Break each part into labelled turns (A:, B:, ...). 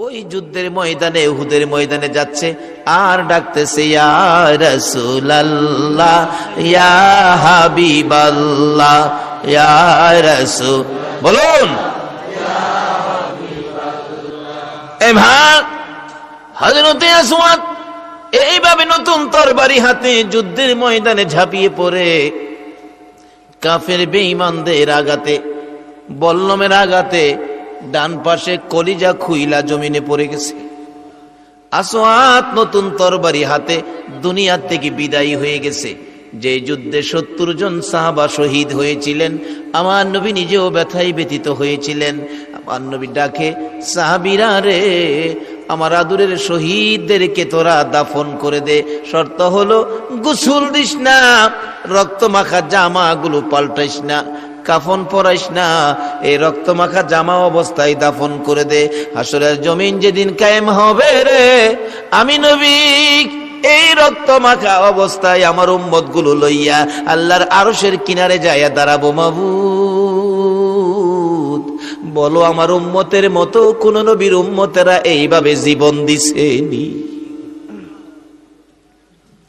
A: ওই যুদ্ধের ময়দানে, উহুদের ময়দানে যাচ্ছে। আর ডাকতেছে বলুন। এইভাবে নতুন তরবারি হাতে যুদ্ধের ময়দানে ঝাঁপিয়ে পড়ে। কাফের বেঈমানদের আগাতে বল্লমের আগাতে ডান পাশে কলিজা খুইলা জমিনে পড়ে গেছে। আসোয়াত নতুন তরবারি হাতে দুনিয়ার থেকে বিদায়ী হয়ে গেছে। যে যুদ্ধে সত্তর জন সাহাবা শহীদ হয়েছিলেন, আমার নবী নিজেও ব্যথায় ব্যতীত হয়েছিলেন। আমার নবী ডাকে, সাহাবিরা রে, আমার আদুরের শহীদদেরকে তোরা দাফন করে দে। শর্ত হলো, গুসুল দিস না, রক্ত মাখা জামাগুলো পাল্টাইস না। কাফন পরাইস না। এই রক্ত মাখা জামা অবস্থায় দাফন করে দে। হাসরের জমিন যেদিন কায়েম হবে রে, আমি নবী এই রক্ত মাখা অবস্থায় আমার উম্মতগুলো লইয়া আল্লাহর আরশের কিনারে যাইয়া দাঁড়াবো মাবুদ। বলো, আমার উম্মতের মতো কোন নবীর উম্মতেরা এইভাবে জীবন দিছেনি?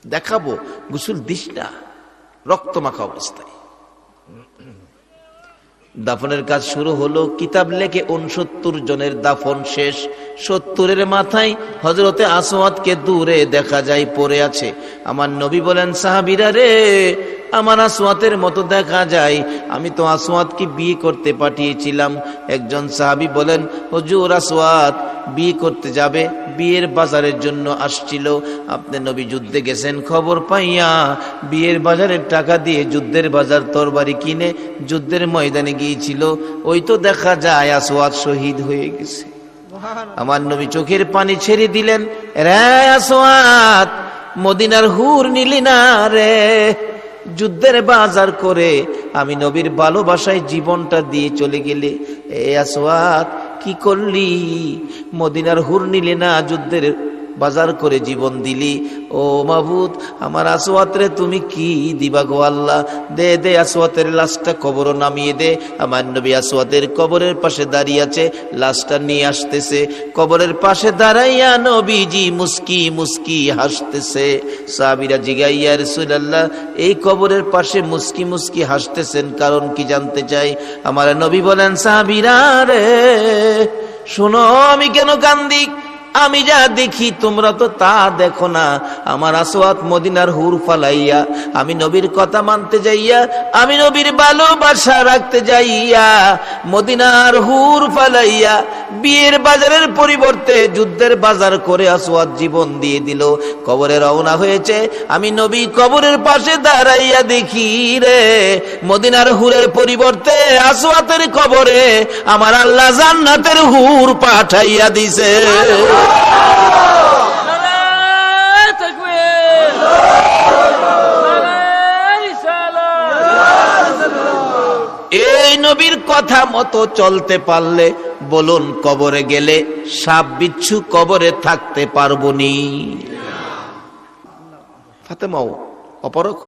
A: দেখাবো, গুসুল দিস না রক্ত মাখা অবস্থায়। দাফনের কাজ শুরু হলো, কিতাব লেখে উনসত্তর জনের দাফন শেষ। সত্তরের মাথায় হজরতে আসওয়াদকে দূরে দেখা যায়, পড়ে আছে। আমার নবী বলেন, সাহাবিরা রে, আমার আসওয়াতের মতো দেখা যায়। আমি তো আসওয়াতকে বিয়ে করতে পাঠিয়েছিলাম। একজন সাহাবি বলেন, হজুর আসওয়াত বিয়ে করতে যাবে বিয়ের বাজারের জন্য আসছিল। আপনি নবী যুদ্ধে গেছেন খবর পাইয়া বিয়ের বাজারের টাকা দিয়ে যুদ্ধের বাজার তরবারি কিনে যুদ্ধের ময়দানে গিয়েছিল। ওই তো দেখা যায় আসওয়াত শহীদ হয়ে গেছে। আমার নবী চোখের পানি ছেড়ে দিলেন রে আসওয়াত মদিনার হুর নিলি না রে। যুদ্ধের বাজার করে আমি নবীর ভালোবাসায় জীবনটা দিয়ে চলে গেলে। এ আসওয়াত কি করলি? মদিনার হুর নিলে না যুদ্ধের বাজার করে জীবন দিলি। ও মাবুদ, আমার আসওয়াতরে তুমি কি দিবা গো আল্লাহ? দে দে আসওয়াতের লাশটা কবর নামিয়ে দে। আমার নবী আসওয়াতের কবরের পাশে দাঁড়িয়ে আছে, লাশটা নিয়ে আসতেছে। কবরের পাশে দাঁড়াইয়া নবীজি মুস্কি মুস্কি হাসতেছে। সাবিরা জিগাইয়া রাসূলুল্লাহ, এই কবরের পাশে মুস্কি মুস্কি হাসতেছেন কারণ কি জানতে চাই? আমার নবী বলেন সাবিরা রে, শোনো, আমি কেন কান্দি? আমি যা দেখি, তোমরা তো তা দেখো না। আমার আসওয়াত মদিনার হুর ফালাইয়া, আমি নবীর কথা মানতে যাইয়া, আমি নবীর ভালোবাসা রাখতে যাইয়া, মদিনার হুর ফালাইয়া বিয়ের বাজারের পরিবর্তে যুদ্ধের বাজার করে আসোয়াদ জীবন দিয়ে দিল। কবরে রওনা হয়েছে। আমি নবী কবরের পাশে দাঁড়াইয়া দেখি রে, মদিনার হুরের পরিবর্তে আসওয়াতের কবরে আমার আল্লাহ জান্নাতের হুর পাঠাইয়া দিছে। এই নবীর কথা মতো চলতে পারলে বলুন কবরে গেলে সাপ বিচ্ছু কবরে থাকতে পারবনি ফাতেমাও অপরক